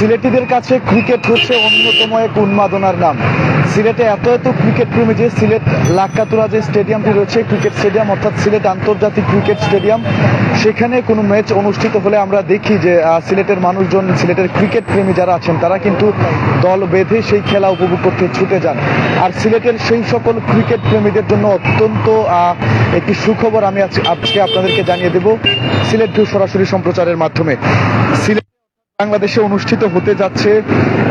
সিলেটিদের কাছে ক্রিকেট হচ্ছে অন্যতম এক উন্মাদনার নাম। সিলেটে এত এত ক্রিকেট প্রেমী যে সিলেট লাক্কাতুরা যে স্টেডিয়ামটি রয়েছে ক্রিকেট স্টেডিয়াম অর্থাৎ সিলেট আন্তর্জাতিক ক্রিকেট স্টেডিয়াম সেখানে কোনো ম্যাচ অনুষ্ঠিত হলে আমরা দেখি যে সিলেটের মানুষজন, সিলেটের ক্রিকেট প্রেমী যারা আছেন, তারা কিন্তু দল বেঁধে সেই খেলা উপভোগ করতে ছুটে যান। আর সিলেটের সেই সকল ক্রিকেট প্রেমীদের জন্য অত্যন্ত একটি সুখবর আমি আজ- আজকে আপনাদেরকে জানিয়ে দেব। সিলেট সরাসরি সম্প্রচারের মাধ্যমে। সিলেট বাংলাদেশে অনুষ্ঠিত হতে যাচ্ছে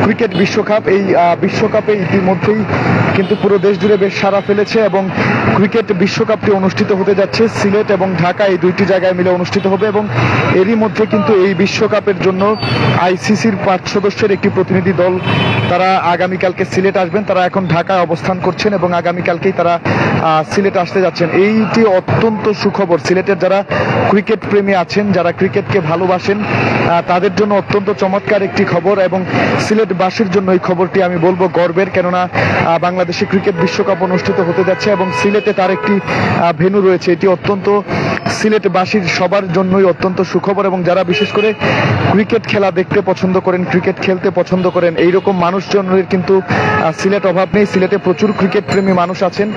ক্রিকেট বিশ্বকাপ। এই বিশ্বকাপে ইতিমধ্যেই কিন্তু পুরো দেশ জুড়ে বেশ সারা ফেলেছে এবং ক্রিকেট বিশ্বকাপটি অনুষ্ঠিত হতে যাচ্ছে। সিলেট এবং ঢাকা এই দুইটি জায়গায় মিলে অনুষ্ঠিত হবে এবং এরই মধ্যে কিন্তু এই বিশ্বকাপের জন্য আইসিসির পাঁচ সদস্যের একটি প্রতিনিধি দল, তারা আগামীকালকে সিলেট আসবেন। তারা এখন ঢাকায় অবস্থান করছেন এবং আগামীকালকেই তারা সিলেট আসতে যাচ্ছেন। এইটি অত্যন্ত সুখবর। সিলেটের যারা ক্রিকেট প্রেমী আছেন, যারা ক্রিকেটকে ভালোবাসেন তাদের জন্য অত্যন্ত চমৎকার একটি খবর এবং সিলেটবাসীর জন্য এই খবরটি আমি বলব গর্বের, কেননা বাংলাদেশে ক্রিকেট বিশ্বকাপ অনুষ্ঠিত হতে যাচ্ছে এবং সিলেটে তার একটি ভেনু রয়েছে। এটি অত্যন্ত সিলেটবাসীর সবার জন্যই অত্যন্ত সুখবর এবং যারা বিশেষ করে ক্রিকেট খেলা দেখতে পছন্দ করেন, ক্রিকেট খেলতে পছন্দ করেন, এইরকম মানুষজনের কিন্তু সিলেট অভাব নেই। সিলেটে প্রচুর ক্রিকেট প্রেমী মানুষ আছেন।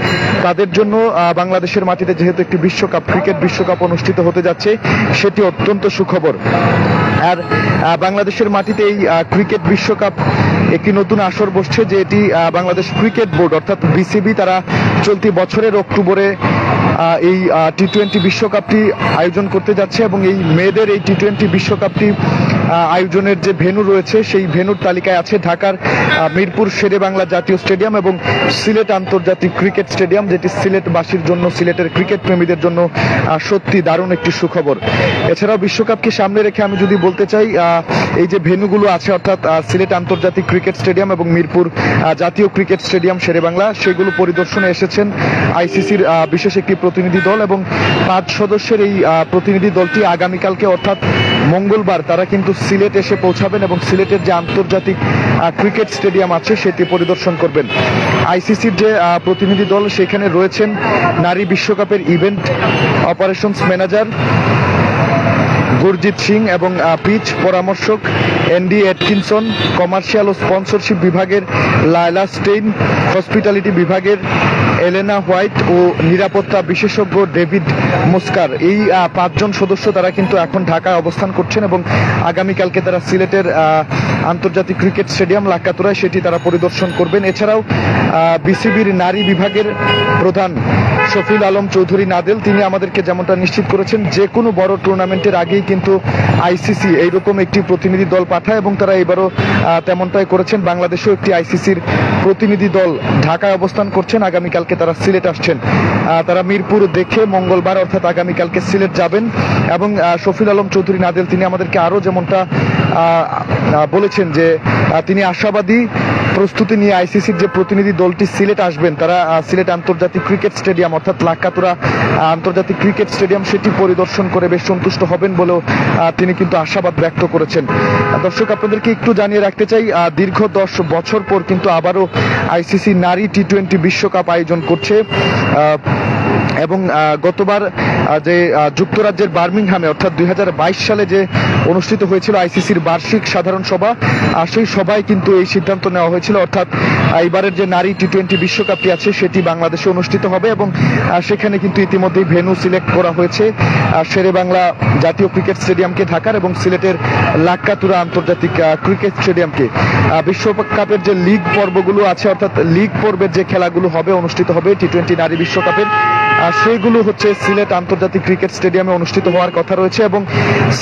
তাদের জন্য বাংলাদেশের মাটিতে যেহেতু একটি বিশ্বকাপ, ক্রিকেট বিশ্বকাপ অনুষ্ঠিত হতে যাচ্ছে, সেটি অত্যন্ত সুখবর। আর বাংলাদেশের মাটিতে এই ক্রিকেট বিশ্বকাপ একটি নতুন আসর বসছে, যে এটি বাংলাদেশ ক্রিকেট বোর্ড, অর্থাৎ বিসিবি, তারা চলতি বছরের অক্টোবরে এই টি টোয়েন্টি বিশ্বকাপটি আয়োজন করতে যাচ্ছে এবং এই মেয়েদের এই টি টোয়েন্টি বিশ্বকাপটি আয়োজনের যে ভেন্যু রয়েছে, সেই ভেন্যুর তালিকায় আছে ঢাকার মিরপুর শেরে বাংলা জাতীয় স্টেডিয়াম এবং সিলেট আন্তর্জাতিক ক্রিকেট স্টেডিয়াম, যেটি সিলেটবাসীর জন্য, সিলেটের ক্রিকেট প্রেমীদের জন্য সত্যি দারুণ একটি সুখবর। এছাড়াও বিশ্বকাপকে সামনে রেখে আমি যদি বলতে চাই এই যে ভেনুগুলো আছে, অর্থাৎ সিলেট আন্তর্জাতিক ক্রিকেট স্টেডিয়াম এবং মিরপুর জাতীয় ক্রিকেট স্টেডিয়াম শেরে বাংলা, সেগুলো পরিদর্শনে এসেছেন আইসিসির বিশেষ একটি প্রতিনিধি দল এবং পাঁচ সদস্যের এই প্রতিনিধি দলটি আগামীকালকে অর্থাৎ মঙ্গলবার তারা কিন্তু সিলেট এসে পৌঁছাবেন এবং সিলেটের যে আন্তর্জাতিক ক্রিকেট স্টেডিয়াম আছে সেটি পরিদর্শন করবেন। আইসিসির যে প্রতিনিধি দল সেখানে রয়েছেন নারী বিশ্বকাপের event operations manager Gurjit Singh এবং পিচ পরামর্শক এনডি এটকিনসন কমার্শিয়াল ও স্পন্সরশিপ বিভাগের লায়লা স্টেইন, হসপিটালিটি বিভাগের এলেনা হোয়াইট ও নিরাপত্তা বিশেষজ্ঞ ডেভিড মুস্কার। এই পাঁচজন সদস্য তারা কিন্তু এখন ঢাকায় অবস্থান করছেন এবং আগামীকালকে তারা সিলেটের আন্তর্জাতিক ক্রিকেট স্টেডিয়াম লাক্কাতুরায় সেটি তারা পরিদর্শন করবেন। এছাড়াও বিসিবির নারী বিভাগের প্রধান শফিল আলম চৌধুরী নাদেল, তিনি আমাদেরকে যেমনটা নিশ্চিত করেছেন, যে কোনো বড় টুর্নামেন্টের আগেই কিন্তু আইসিসি এইরকম একটি প্রতিনিধি দল পাঠায় এবং তারা এবারও তেমনটাই করেছেন। বাংলাদেশেও একটি আইসিসির প্রতিনিধি দল ঢাকায় অবস্থান করছেন। আগামীকালকে তারা সিলেট আসছেন। তারা মিরপুর দেখে মঙ্গলবার অর্থাৎ আগামীকালকে সিলেট যাবেন এবং শফিল আলম চৌধুরী নাদেল, তিনি আমাদেরকে আরও যেমনটা বলেছেন যে তিনি আশাবাদী প্রস্তুতি নিয়ে আইসিসির যে প্রতিনিধি দলটি সিলেট আসবেন, তারা সিলেট আন্তর্জাতিক ক্রিকেট স্টেডিয়াম, অর্থাৎ লাক্কাতুরা আন্তর্জাতিক ক্রিকেট স্টেডিয়াম, সেটি পরিদর্শন করে বেশ সন্তুষ্ট হবেন বলেও তিনি কিন্তু আশাবাদ ব্যক্ত করেছেন। দর্শক, আপনাদেরকে একটু জানিয়ে রাখতে চাই দীর্ঘ দশ বছর পর কিন্তু আবারও আইসিসি নারী টি টোয়েন্টি বিশ্বকাপ আয়োজন করছে। এবং গতবার যে যুক্তরাজ্যের বার্মিংহামে, অর্থাৎ দুই হাজার বাইশ সালে যে অনুষ্ঠিত হয়েছিল আইসিসির বার্ষিক সাধারণ সভা আর সেই সভায় কিন্তু এই সিদ্ধান্ত নেওয়া হয়েছিল। অর্থাৎ আহ, এইবারের যে নারী টি টোয়েন্টি বিশ্বকাপটি আছে সেটি বাংলাদেশে অনুষ্ঠিত হবে এবং সেখানে কিন্তু ইতিমধ্যেই ভেন্যু সিলেক্ট করা হয়েছে। শেরে বাংলা জাতীয় ক্রিকেট স্টেডিয়ামকে ঢাকার এবং সিলেটের লাক্কাতুরা আন্তর্জাতিক ক্রিকেট স্টেডিয়ামকে। বিশ্বকাপের যে লিগ পর্বগুলো আছে অর্থাৎ লিগ পর্বের যে খেলাগুলো হবে অনুষ্ঠিত হবে টি টোয়েন্টি নারী বিশ্বকাপের। আর সেইগুলো হচ্ছে সিলেট আন্তর্জাতিক ক্রিকেট স্টেডিয়ামে অনুষ্ঠিত হওয়ার কথা রয়েছে এবং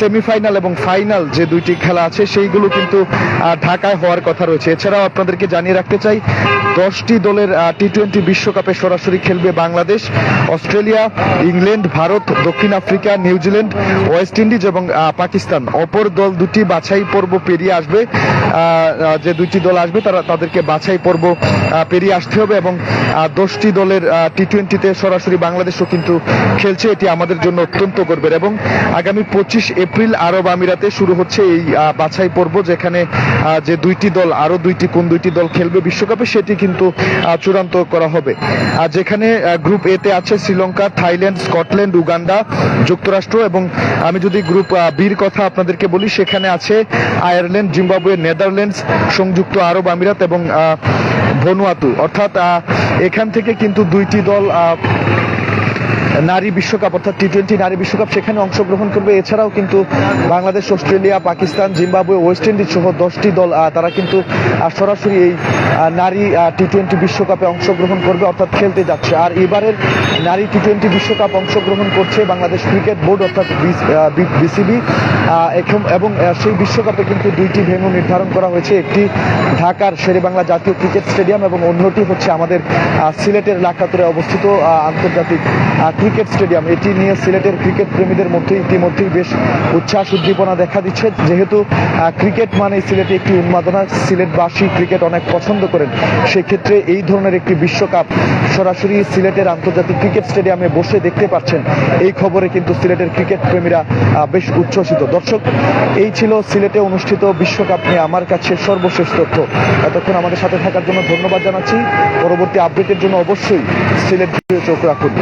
সেমিফাইনাল এবং ফাইনাল যে দুইটি খেলা আছে সেইগুলো কিন্তু ঢাকায় হওয়ার কথা রয়েছে। এছাড়াও আপনাদেরকে জানিয়ে রাখতে চাই দশটি দলের টি টোয়েন্টি বিশ্বকাপে সরাসরি খেলবে বাংলাদেশ, অস্ট্রেলিয়া, ইংল্যান্ড, ভারত, দক্ষিণ আফ্রিকা নিউজিল্যান্ড ওয়েস্ট ইন্ডিজ এবং পাকিস্তান। অপর দল দুটি বাছাই পর্ব পেরিয়ে আসবে যে দুইটি দল আসবে তারা তাদেরকে বাছাই পর্ব পেরিয়ে আসতে হবে এবং দশটি দলের টি টোয়েন্টিতে সরাসরি বাংলাদেশও কিন্তু খেলছে। এটি আমাদের জন্য অত্যন্ত গর্বের এবং আগামী পঁচিশ এপ্রিল আরব আমিরাতে শুরু হচ্ছে এই বাছাই পর্ব যেখানে যে দুইটি দল আরও দুইটি, কোন দুইটি দল খেলবে বিশ্বকাপ বিশ্বকাপে সেটি কিন্তু চূড়ান্ত করা হবে। আর যেখানে গ্রুপ এ তে আছে শ্রীলঙ্কা, থাইল্যান্ড, স্কটল্যান্ড, উগান্ডা, যুক্তরাষ্ট্র এবং আমি যদি গ্রুপ বির কথা আপনাদেরকে বলি, সেখানে আছে আয়ারল্যান্ড, জিম্বাবুয়ে, নেদারল্যান্ডস, সংযুক্ত আরব আমিরাত এবং ভনুয়াতু অর্থাৎ এখান থেকে কিন্তু দুইটি দল নারী বিশ্বকাপ, অর্থাৎ টি টোয়েন্টি নারী বিশ্বকাপ, সেখানে অংশগ্রহণ করবে। এছাড়াও কিন্তু Bangladesh, Australia, Pakistan, Zimbabwe, West Indies সহ দশটি দল তারা কিন্তু সরাসরি এই নারী টি টোয়েন্টি বিশ্বকাপে অংশগ্রহণ করবে, অর্থাৎ খেলতে যাচ্ছে। আর এবারের নারী টি টোয়েন্টি বিশ্বকাপ অংশগ্রহণ করছে বাংলাদেশ ক্রিকেট বোর্ড, অর্থাৎ বিসিবি। এবং সেই বিশ্বকাপে কিন্তু দুইটি ভেন্যু নির্ধারণ করা হয়েছে। একটি ঢাকার শেরেবাংলা জাতীয় ক্রিকেট স্টেডিয়াম এবং অন্যটি হচ্ছে আমাদের সিলেটের লাকাতুরে অবস্থিত আন্তর্জাতিক ক্রিকেট স্টেডিয়াম, এটি নিয়ে সিলেটের ক্রিকেট প্রেমীদের মধ্যে ইতিমধ্যেই বেশ উচ্ছ্বাস, উদ্দীপনা দেখা দিচ্ছে। যেহেতু ক্রিকেট মানে সিলেটে একটি উন্মাদনা, সিলেটবাসী ক্রিকেট অনেক পছন্দ করেন। সেক্ষেত্রে এই ধরনের একটি বিশ্বকাপ সরাসরি সিলেটের আন্তর্জাতিক ক্রিকেট স্টেডিয়ামে বসে দেখতে পাচ্ছেন। এই খবরে কিন্তু সিলেটের ক্রিকেট প্রেমীরা বেশ উচ্ছ্বসিত। দর্শক, এই ছিল সিলেটে অনুষ্ঠিত বিশ্বকাপ নিয়ে আমার কাছে সর্বশেষ তথ্য। এতক্ষণ আমাদের সাথে থাকার জন্য ধন্যবাদ জানাচ্ছি। পরবর্তী আপডেটের জন্য অবশ্যই সিলেট চোখ রাখুন।